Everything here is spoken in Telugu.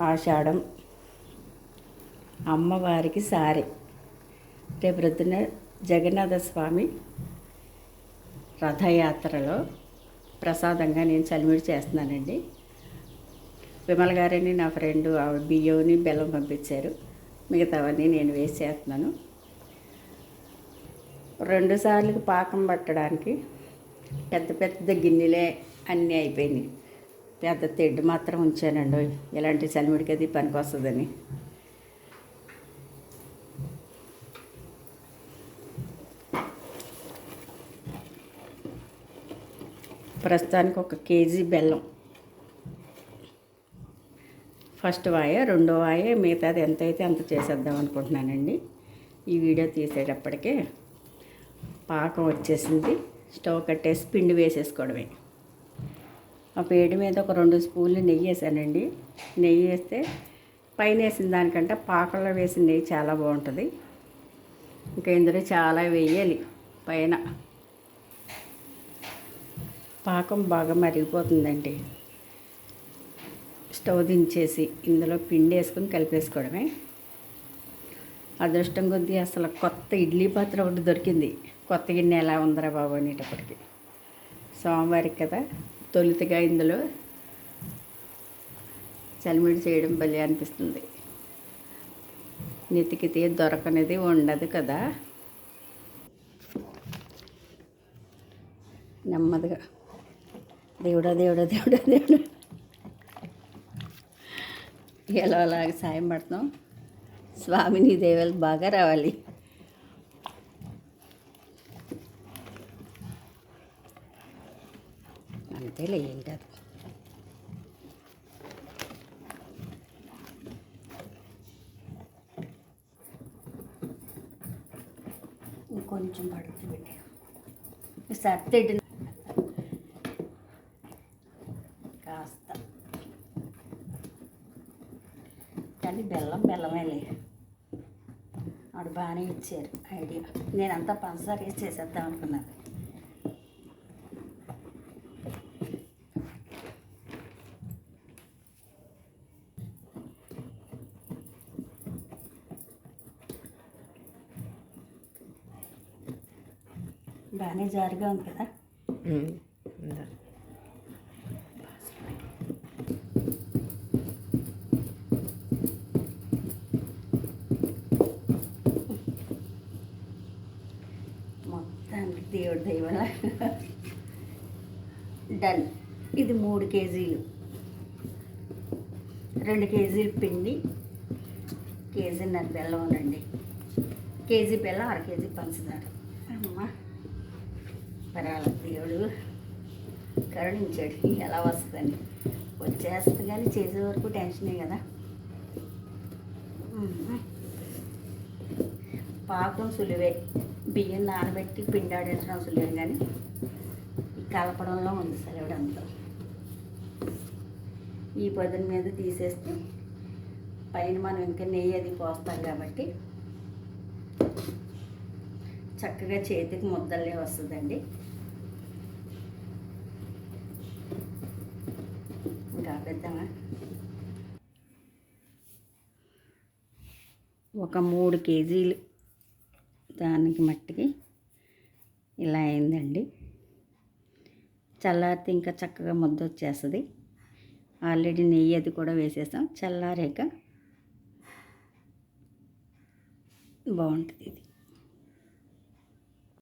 ఆషాఢం. అమ్మవారికి సారి. రేపు రొద్దున జగన్నాథ స్వామి రథయాత్రలో ప్రసాదంగా నేను చలిమిడి చేస్తున్నానండి. విమల గారిని నా ఫ్రెండ్ ఆవిడ బియ్యంని బెల్లం పంపించారు. మిగతావన్నీ నేను వేసి చేస్తున్నాను. రెండు సార్లు పాకం పట్టడానికి పెద్ద పెద్ద గిన్నెలే అన్నీ అయిపోయినాయి. పెద్ద తెడ్డు మాత్రం ఉంచానండి. ఇలాంటి చలిమిడికి అది పనికి వస్తుందని ప్రస్తుతానికి ఒక కేజీ బెల్లం. ఫస్ట్ వాయ రెండో వాయ మిగతాది ఎంత అయితే అంత చేసేద్దాం అనుకుంటున్నానండి. ఈ వీడియో తీసేటప్పటికే పాకం వచ్చేసింది. స్టవ్ కట్టేసి పిండి వేసేసుకోవడమే. ఆ పేడి మీద ఒక రెండు స్పూన్లు నెయ్యి వేసానండి. నెయ్యి వేస్తే పైన వేసిన దానికంటే పాకంలో వేసిన నెయ్యి చాలా బాగుంటుంది. ఇంకా ఇందులో చాలా వేయాలి పైన. పాకం బాగా మరిగిపోతుందండి. స్టవ్ దించేసి ఇందులో పిండి వేసుకొని కలిపేసుకోవడమే. అదృష్టం కొద్దీ అసలు కొత్త ఇడ్లీ పాత్ర ఒకటి దొరికింది. కొత్త గిన్నె ఎలా ఉందరా బాబు అనేటప్పటికి. సోమవారికి కదా? తొలుతగా ఇందులో చలిమిడి చేయడం భలే అనిపిస్తుంది. నెతికితే దొరకనిది ఉండదు కదా. నెమ్మదిగా. దేవుడా దేవుడా దేవుడా దేవుడా. ఎలా అలాగ సాయం పడతాం? స్వామిని దేవాలు బాగా రావాలి. అంతేలే ఏంటి అది. ఇంకొంచెం పడుతుంది సర్తిడ్డి కాస్త. కానీ బెల్లం బెల్లమేలే. ఆడు బాగానే ఇచ్చారు ఐడియా. నేనంతా పంచదార వేసి చేసేద్దాం అనుకున్నాను. బాగానే జారుగా ఉంది కదా. మొత్తానికి దేవుడి దైవల డన్. ఇది మూడు కేజీలు. రెండు కేజీలు పిండి కేజీన్నర బెల్లం ఉండండి కేజీ బెల్లం అర కేజీ పంచదార. అమ్మా. పరాల దేవుడు కరుణించాడు. ఎలా వస్తుందని వచ్చేస్తుంది కానీ చేసే వరకు టెన్షనే కదా? పాపం పాకం సులువే. బియ్యం నానబెట్టి పిండాడించడం సులువే కానీ కలపడంలో ఉంది సెలవుడంతా ఈ పొద్దున మీద తీసేస్తే పైన మనం ఇంకా నెయ్యి అది పోస్తాం కాబట్టి చక్కగా చేతికి ముద్దలే వస్తుందండి. ఇంకా పెద్దమా ఒక మూడు కేజీలు దానికి మట్టికి ఇలా అయిందండి. చల్లారితే ఇంకా చక్కగా ముద్ద వచ్చేస్తుంది. ఆల్రెడీ నెయ్యి అది కూడా వేసేసాం. చల్లారాక బాగుంటుంది ఇది.